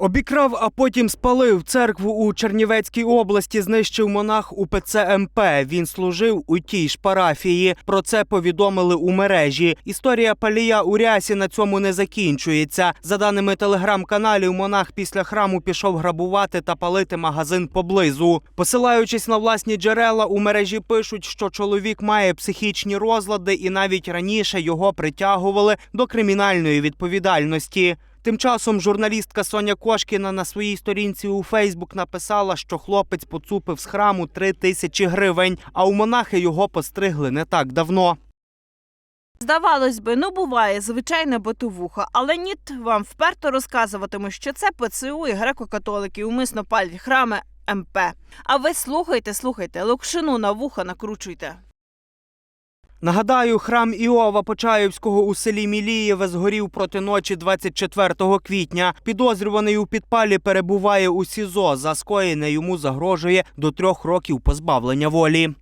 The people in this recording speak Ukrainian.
Обікрав, а потім спалив церкву у Чернівецькій області. Знищив монах УПЦ МП. Він служив у тій ж парафії. Про це повідомили у мережі. Історія палія у рясі на цьому не закінчується. За даними телеграм-каналів, монах після храму пішов грабувати та палити магазин поблизу. Посилаючись на власні джерела, у мережі пишуть, що чоловік має психічні розлади, і навіть раніше його притягували до кримінальної відповідальності. Тим часом журналістка Соня Кошкіна на своїй сторінці у Фейсбук написала, що хлопець поцупив з храму три тисячі гривень, а у монахи його постригли не так давно. Здавалось би, ну буває звичайна ботовуха, але ніт вам вперто розказуватиму, що це ПЦУ і греко-католики умисно палять храми МП. А ви слухайте, слухайте, локшину на вуха накручуйте. Нагадаю, храм Іова Почаївського у селі Мілієве згорів проти ночі 24 квітня. Підозрюваний у підпалі перебуває у СІЗО. За скоєне йому загрожує до трьох років позбавлення волі.